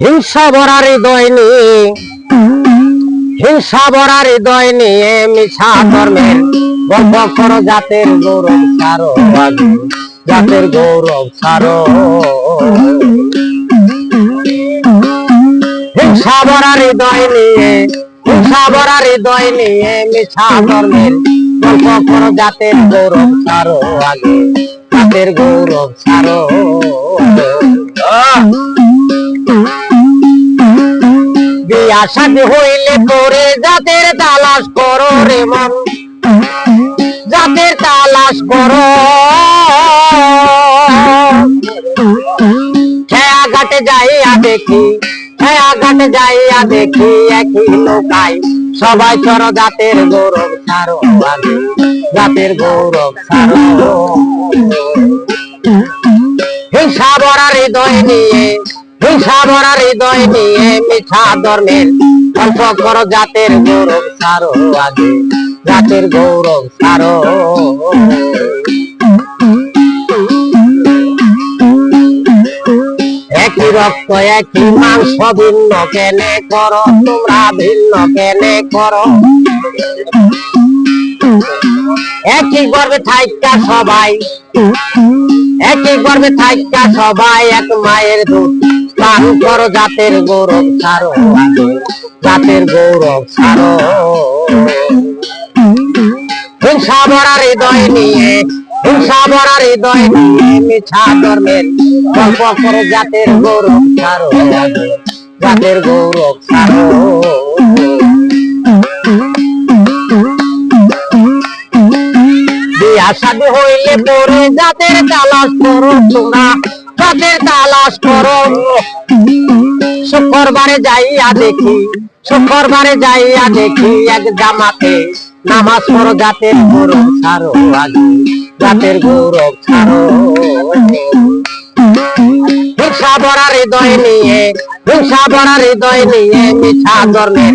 হিংসা ভরা হৃদয় নিয়ে, হিংসা ভরা হৃদয় নিয়ে মিছা ধর্মের গল্প করো, জাতের গৌরব সারো জাতের গৌরব সারো হিংসা ভরা হৃদয় নিয়ে, হিংসা ভরা হৃদয় নিয়ে মিছা ধর্মের গল্প করো, জাতের গৌরব সারো আগে। জাতের গৌরব সারো হইলে জাতের করো রে মন। জাতের করো। ঘাটে যাইয়া দেখি খেয়া ঘাটে যাইয়া দেখি একই লোকাই। সবাই চর জাতের গৌরব আগে জাতের গৌরব ছাড়ো। হিংসা ভরা হৃদয় নিয়ে, হিংসা ভরা হৃদয় নিয়ে মিঠা ধর্মের গল্প করো জাতের গৌরব সারো আগে, জাতের গৌরব সারো। একই রক্ত, একই মাংস ভিন্ন কেনে করো, তোমরা ভিন্ন কেনে করো। একই গর্বে থাইকা সবাই। একই গর্বে থাইকা সবাই এক মায়ের দুধ পান করো জাতের গৌরব সারো জাতের গৌরব সারো হিংসা ভরা হৃদয় নিয়ে, হিংসা ভরা হৃদয় নিয়ে মিছা ধর্মের গল্প করো জাতের গৌরব সারো জাতের গৌরব সারো শাদী হইলে পরে জাতের তালাশ করো তোমরা জাতের তালাশ করো, শুক্রবারে যাইয়া দেখি, শুক্রবারে যাইয়া দেখি এক জামাতে নামাজ পড়ো, জাতের গৌরব ছাড়ো আগে জাতের গৌরব ছাড়ো। হিংসা ভরা হৃদয় নিয়ে হিংসা ভরা হৃদয় নিয়ে মিঠা ধর্মের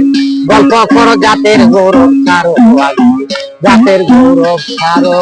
গল্প করো, জাতের গৌরব ছাড়ো আগে জাতের গৌরব ছাড়ো।